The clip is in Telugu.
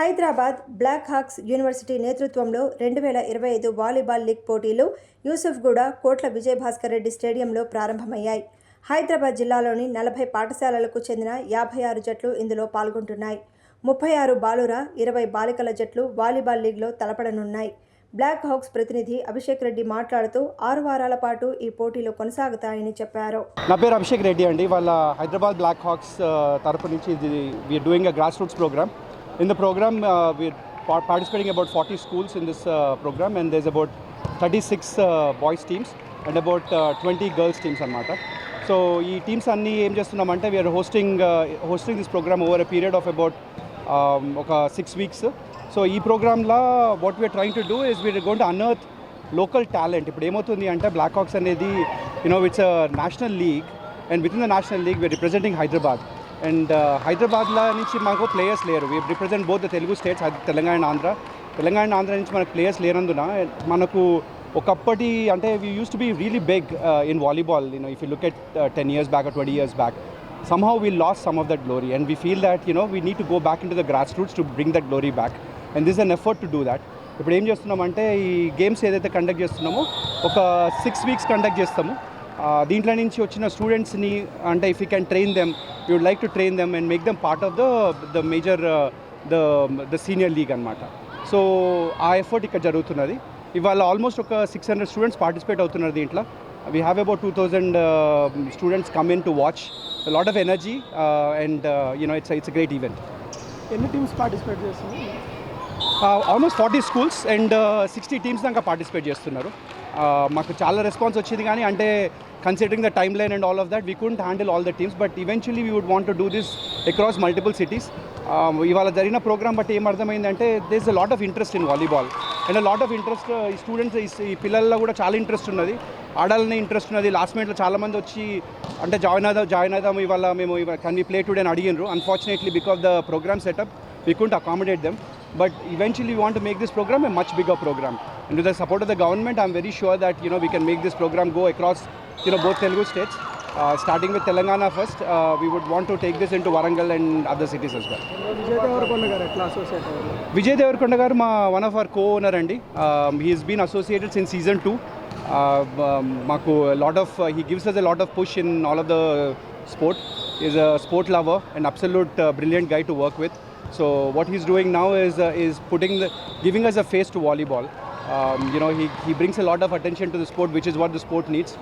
హైదరాబాద్ బ్లాక్ హాక్స్ యూనివర్సిటీ నేతృత్వంలో రెండు వేల ఇరవై ఐదు వాలీబాల్ లీగ్ పోటీలు యూసుఫ్గూడ కోట్ల విజయభాస్కర్ రెడ్డి స్టేడియంలో ప్రారంభమయ్యాయి. హైదరాబాద్ జిల్లాలోని నలభై పాఠశాలలకు చెందిన యాభై ఆరు జట్లు ఇందులో పాల్గొంటున్నాయి. ముప్పై ఆరు బాలుర ఇరవై బాలికల జట్లు వాలీబాల్ లీగ్లో తలపడనున్నాయి. బ్లాక్ హాక్స్ ప్రతినిధి అభిషేక్ రెడ్డి మాట్లాడుతూ ఆరు వారాల పాటు ఈ పోటీలు కొనసాగుతాయని చెప్పారు. నా పేరు అభిషేక్ రెడ్డి అండి. వాళ్ళ హైదరాబాద్ బ్లాక్ హాక్స్ తరపు నుంచి ఇది we're doing a grass roots programme in the programme we're participating about forty schools in this programme and there's about thirty six boys teams and about twenty girls teams అనమాట సో ఈ టీమ్స్ అన్నీ ఏం చేస్తున్నామంటే we're hosting hosting this programme over a period of about ఒక సిక్స్ వీక్స్ సో ఈ ప్రోగ్రామ్లా what we're trying to do is we're gonna unearth local talent ఇప్పుడు ఏమవుతుంది అంటే బ్లాక్ హాక్స్ అనేది you know it's national league and with in the national league we're representing Hyderabad and uh, హైదరాబాద్లో నుంచి మాకు ప్లేయర్స్ లేరు. We represent both the Telugu states Telangana and Andhra Telangana and Andhra నుంచి మనకు ప్లేయర్స్ లేనందున మనకు ఒకప్పటి అంటే we used to be really big in volleyball you know if you look at ten years back twenty years back somehow we lost some of that glory and we feel that you know we need to go back into the grassroots to bring that glory back. And this is an effort to do that. ఇప్పుడు ఏం చేస్తున్నామంటే ఈ గేమ్స్ ఏదైతే కండక్ట్ చేస్తున్నామో ఒక సిక్స్ వీక్స్ కండక్ట్ చేస్తాము. దీంట్లో నుంచి వచ్చిన స్టూడెంట్స్ని అంటే if you can train them you would like to train them and make them part of the the major the the senior league అనమాట సో ఆ ఎఫర్ట్ ఇక్కడ జరుగుతున్నది. ఇవాళ ఆల్మోస్ట్ ఒక సిక్స్ హండ్రెడ్ స్టూడెంట్స్ పార్టిసిపేట్ అవుతున్నారు దీంట్లో. We have about two thousand students come in to watch lot of energy and you know it's it's great event ఎన్ని టీమ్స్ పార్టిసిపేట్ చేస్తున్నాయి almost forty schools and sixty teams దాకా పార్టిసిపేట్ చేస్తున్నారు. Uh, మాకు చాలా రెస్పాన్స్ వచ్చింది కానీ అంటే considering the time line and of of we couldn't handle all all the teams but we would want want do this this multiple multiple cities um, ఇవాళ జరిగిన ప్రోగ్రామ్ బట్టి ఏం అర్థమైందంటే this a lot of interest in volleyball and lot of interest ఈ స్టూడెంట్స్ ఈ పిల్లల్లో కూడా చాలా ఇంట్రెస్ట్ ఉన్నది. ఆడాలనే ఇంట్రెస్ట్ ఉన్నది. లాస్ట్ మినిట్లో చాలా మంది వచ్చి అంటే జాయిన్ అవుదాం జాయిన్ అవుదాం ఇవాళ మేము కన్ వీ ప్లే టుడే అని అడిగినారు. Unfortunately because the programme setup we couldn't accommodate them. But eventually, we want to make this program a much bigger program. And with the support of the government, I'm very sure that you know we can make this program go across you know both Telugu states. Uh, starting with Telangana first, uh, we would want to take this into Warangal and other cities as well. Vijay Deverakonda garu ఎట్లా అసోసియేట్ అయ్యారు విజయ్ దేవరకొండ గారు మా one of our co owner అండి he's been associated since season two మాకు lot of he gives us a lot of push in all of the sport is a sport lover and absolute brilliant guy to work So what he's doing now is uh, is putting the, giving us a face to volleyball. Um, you know, he, he brings a lot of attention to the sport, which is what the sport needs.